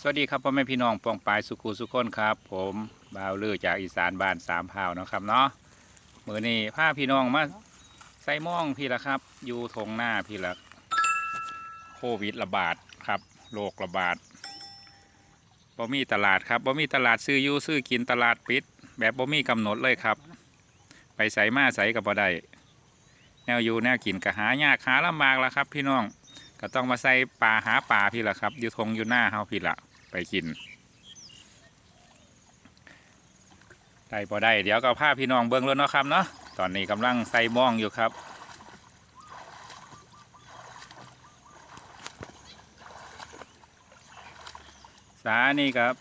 สวัสดีครับพ่อแม่พี่น้องปองปายสุขุสุขคนครับ ผมบ่าวลือจากอีสานบ้านสามพาวนะครับเนาะมือนี้พาพี่น้องมาใส่หม่องพี่ละครับ อยู่ทงหน้าพี่ละโควิดระบาดครับโรคระบาดบ่มีตลาดครับบ่มีตลาดซื้ออยู่ซื้อกินตลาดปิด แบบบ่มีกำหนดเลยครับ ไปใส่มาใส่กับบ่ได้แนวอยู่แนวกินก็หายากหาลำบากแล้วครับ พี่น้องก็ต้องมาใส่ปลาหาปลาพี่ละครับอยู่ทงอยู่หน้าเฮาพี่ละ ไปกิน ได้พอได้ เดี๋ยวก็พาพี่น้องเบิ้งแล้วเนาะครับเนาะตอนนี้กำลังใส่ม่องอยู่ครับสานี่ครับ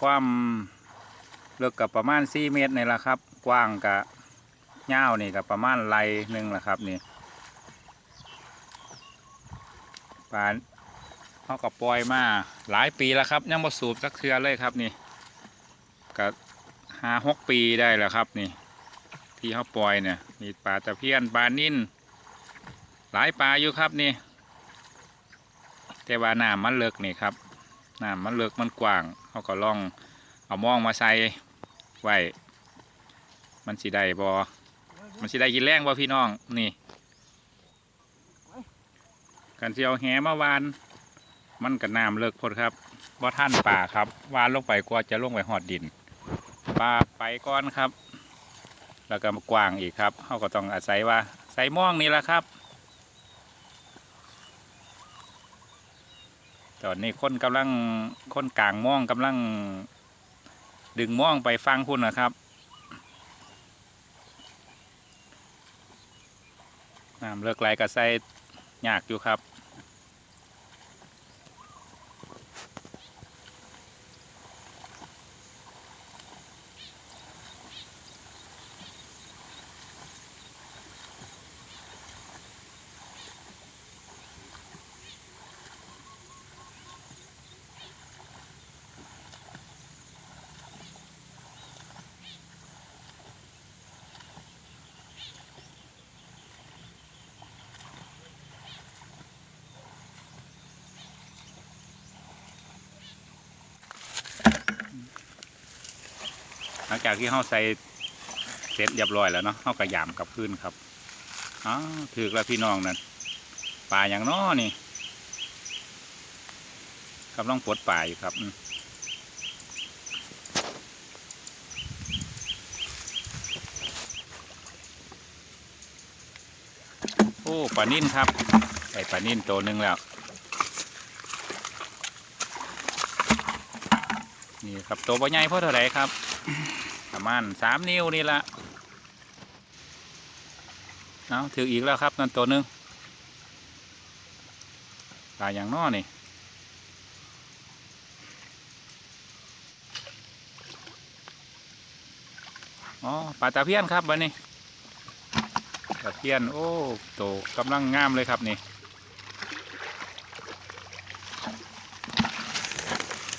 ความเลือกกับประมาณ 4 เมตรนี่แหละครับ กว้างกับยาวนี่กับประมาณไรหนึ่งแหละครับนี่ปลา เขาก็ปล่อยมาหลายปีแล้วครับยังมาสูบสักเทือเลยครับนี่ก็ห้าหกปีได้แล้วครับนี่ ที่เขาปล่อยเนี่ยมีปลาตะเพียนปลานิ่นหลายปลาอยู่ครับนี่ แต่ว่าน้ำมันเลิกนี่ครับน้ำมันเลิกมันกว้างเขาก็ลองเอามองมาใส่ไว้มันสิได้บอมันสิได้กินแรงบ่พี่น้องนี่ กันที่เอาแหมาวาน มันกับน้ำเลิกพดครับว่าท่านป่าครับวานลงไปกว่าจะลงไปหอดดินปลาไปก้อนครับ แล้วก็กว้างอีกครับเขาก็ต้องอาศัยว่าใส่ม่องนี่แหละครับ ตอนนี้คนกำลังคนกลางม่องกำลัง ดึงม่องไปฟังพุ่นนะครับน้ำเลิกไหลก็ใส่ยากอยู่ครับ ลังจากที่เขาใส่เสร็จเรียบร้อยแล้วเนาะเขากระยำกับขึ้นครับอ๋อถือแล้วพี่น้องนั่นปลาอย่างน้อนี่กำลังปลดปลาอยู่ครับโอ้ปลานิ่นครับใส่ปลานิ่นตัวหนึ่งแล้วนี่ครับตัวบ่ใหญ่เพราะเท่าไหร่ครับ ประมาณสามนิ้วนี่ละเอาถืออีกแล้วครับนั่นตัวหนึ่งปลาอย่างน้อนี่อ๋อปลาตะเพียนครับวันนี้ตะเพียนโอ้โตกำลังงามเลยครับนี่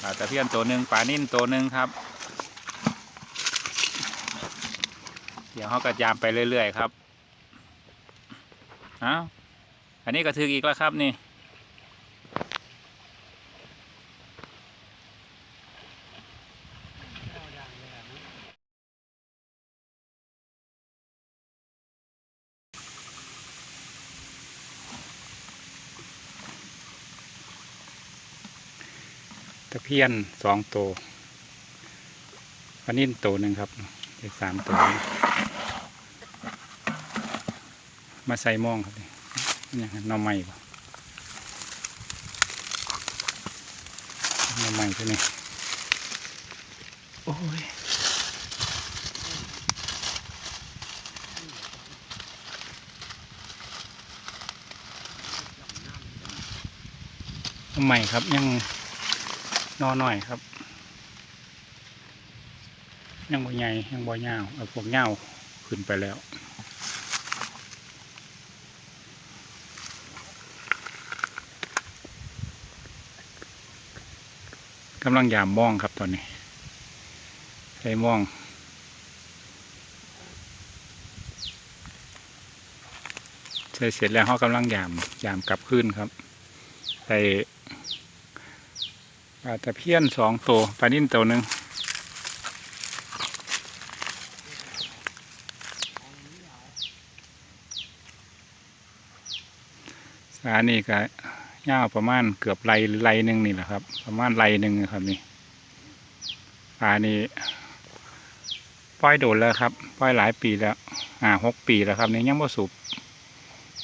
ปลาตะเพียนตัวหนึ่งปลานิ่นตัวหนึ่งครับ ดี๋ยวเขาก็ยามไปเรื่อยๆครับอ้าวอันนี้ก็ถึกอีกแล้วครับนี่ตะเพียนสองตัวอันนี้ตัวหนึ่งครับอีกสามตัว มาใส่มองครับนี่นี่ยังหน่อไม้ปะหน่อไม้ใช่ไหมโอ้ยหน่อไม้ครับยังนอหน่อยครับ ยังบ่ใหญ่ยังบ่ยาวเอาพวกยาวขึ้นไปแล้ว กำลังยามมองครับตอนนี้ใช้มองใช้เสร็จแล้วเขากำลังยามยามกลับขึ้นครับใส่ปลาตะเพียนสองตัวปลานิ่นตัวหนึ่งสานี่ก็ ยาวประมาณเกือบไรไรหนึ่งนี่แหละครับ ประมาณไรหนึ่งครับนี่ปลานี่ปล่อยโดดแล้วครับปล่อยหลายปีแล้ว อ่าหกปีแล้วครับนี่ยังไม่สูบ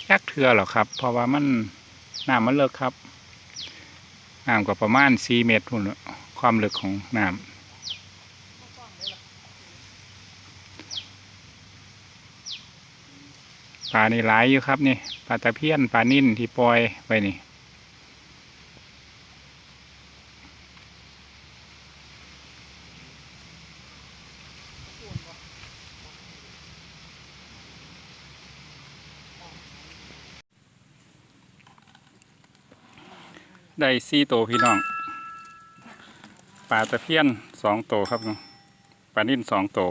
ยักเทือหรอกครับ เพราะว่ามันน้ำมันเลิกครับน้ำก็ประมาณสี่เมตรพุ่นละความลึกของน้ำปลานี่หลายอยู่ครับนี่ปลาตะเพียนปลานิ่นที่ปล่อยไปนี่ ได้สี่โตวพี่น้องปลาตะเพียนสองโตวครับปลานิ่นสองโตว